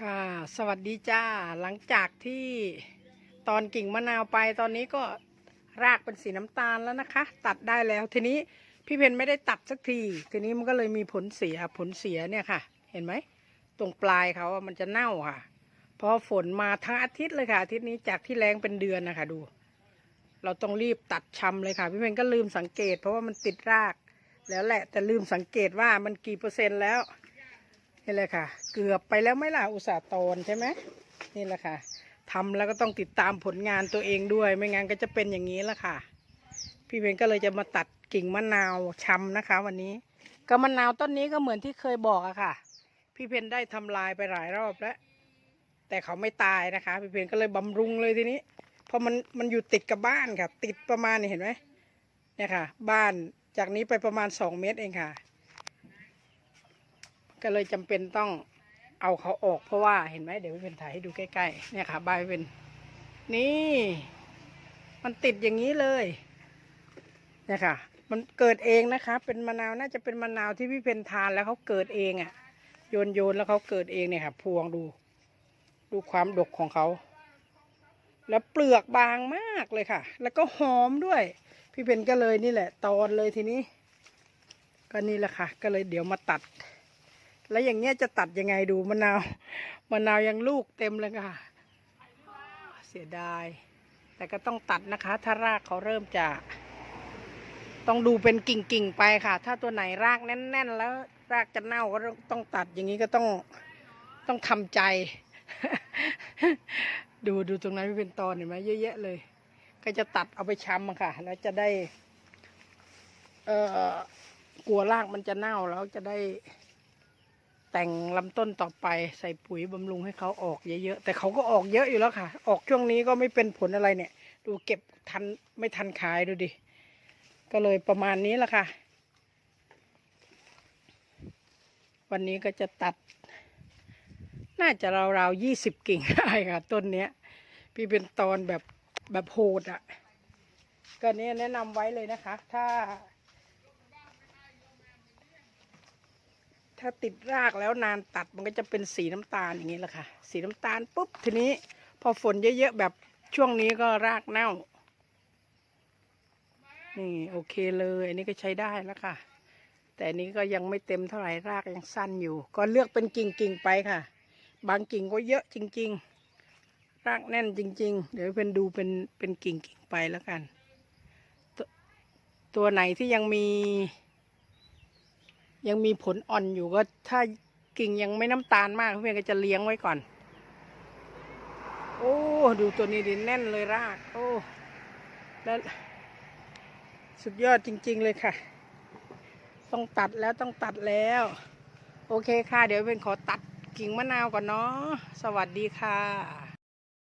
ค่ะสวัสดีจ้าหลังจากที่ตอนกิ่งมะนาวไปตอนนี้ก็รากเป็นสีน้ำตาลแล้วนะคะ ตัดได้แล้วทีนี้พี่เพนไม่ได้ตัดสักทีทีนี้มันก็เลยมีผลเสียผลเสียเนี่ยค่ะ เห็นไหมตรงปลายเขาอะมันจะเน่าค่ะพราะฝนมาทั้งอาทิตย์เลยค่ะอาทิตย์นี้จากที่แรงเป็นเดือนนะคะดู เราต้องรีบตัดชำเลยค่ะ พี่เพนก็ลืมสังเกต เพราะว่ามันติดราก แล้วแหละแต่ลืมสังเกตว่ามันกี่เปอร์เซ็นต์แล้ว นี่เลยค่ะ เกือบไปแล้วไม่ล่ะอุตสาห์ตอนใช่ไหมนี่แหละค่ะทำแล้วก็ต้องติดตามผลงานตัวเองด้วย ไม่งั้นก็จะเป็นอย่างนี้ละค่ะ พี่เพนก็เลยจะมาตัดกิ่งมะนาวชำนะคะ วันนี้ ก็มะนาวต้นนี้ก็เหมือนที่เคยบอกอะค่ะ พี่เพนได้ทำลายไปหลายรอบแล้ว แต่เขาไม่ตายนะคะ พี่เพนก็เลยบำรุงเลยทีนี้เพราะมันมันอยู่ติดกับบ้านค่ะ ติดประมาณนี่เห็นไหมเนี่ยค่ะ บ้านจากนี้ไปประมาณสองเมตรเองค่ะ ก็เลยจำเป็นต้องเอาเขาออกเพราะว่าเห็นไหมเดี๋ยวพี่เป็นถ่ายให้ดูใกล้ๆเนี่ยค่ะใบเป็นนี่ มันติดอย่างนี้เลยเนี่ยค่ะ มันเกิดเองนะคะ เป็นมะนาวน่าจะเป็นมะนาวที่พี่เพนทานแล้วเขาเกิดเองอะ่ะโยนโยนแล้วเขาเกิดเองเนี่ยค่ะ พวงดู ดูความดกของเขา แล้วเปลือกบางมากเลยค่ะ แล้วก็หอมด้วย พี่เพนก็เลยนี่แหละ ตอนเลยทีนี้ ก็นี่แหละค่ะ ก็เลยเดี๋ยวมาตัด แล้วอย่างเงี้ยจะตัดยังไงดูมะนาวมะนาวยังลูกเต็มเลยค่ะ เสียดาย แต่ก็ต้องตัดนะคะ ถ้ารากเขาเริ่มจะ ต้องดูเป็นกิ่งๆไปค่ะ ถ้าตัวไหนรากแน่น ๆ แล้ว รากจะเน่าก็ต้องตัดอย่างนี้ก็ต้องต้องทำใจ ดูดูตรงนั้นเป็นตอนเห็นไหมเยอะแยะเลย ก็จะตัดเอาไปช้ำค่ะ แล้วจะได้ เอ่อกลัวรากมันจะเน่าแล้วจะได้ แต่งลำต้นต่อไปใส่ปุ๋ยบำรุงให้เขาออกเยอะๆแต่เขาก็ออกเยอะอยู่แล้วค่ะ ออกช่วงนี้ก็ไม่เป็นผลอะไรเนี่ย ดูเก็บทันไม่ทันขายดูดิ ก็เลยประมาณนี้ละค่ะ วันนี้ก็จะตัด น่าจะราวๆยี่สิบกิ่งได้ค่ะ ต้นเนี้ย พี่เป็นตอนแบบแบบโหดอะ่ะก็เนี้ยแนะนำไว้เลยนะคะ ถ้า ถ้าติดรากแล้วนานตัดมันก็จะเป็นสีน้ำตาลอย่างนี้แหละค่ะ สีน้ำตาลปุ๊บทีนี้ พอฝนเยอะๆแบบช่วงนี้ก็รากเน่า นี่โอเคเลย อันนี้ก็ใช้ได้แล้วค่ะ แต่อันนี้ก็ยังไม่เต็มเท่าไหร่รากยังสั้นอยู่ ก็เลือกเป็นกิ่งๆไปค่ะ บางกิ่งก็เยอะจริง ๆ รากแน่นจริง ๆ เดี๋ยวเป็นดูเป็นเป็นกิ่งๆไปแล้วกันตตัวไหนที่ยังมี ยังมีผลอ่อนอยู่ก็ถ้ากิ่งยังไม่น้ำตาลมากเพื่อนก็จะเลี้ยงไว้ก่อน โอ้ ดูตัวนี้ดิแน่นเลยราก โอ้แล้วสุดยอดจริง ๆ เลยค่ะ ต้องตัดแล้วต้องตัดแล้ว โอเคค่ะ เดี๋ยวเป็นขอตัดกิ่งมะนาวก่อนเนาะสวัสดีค่ะ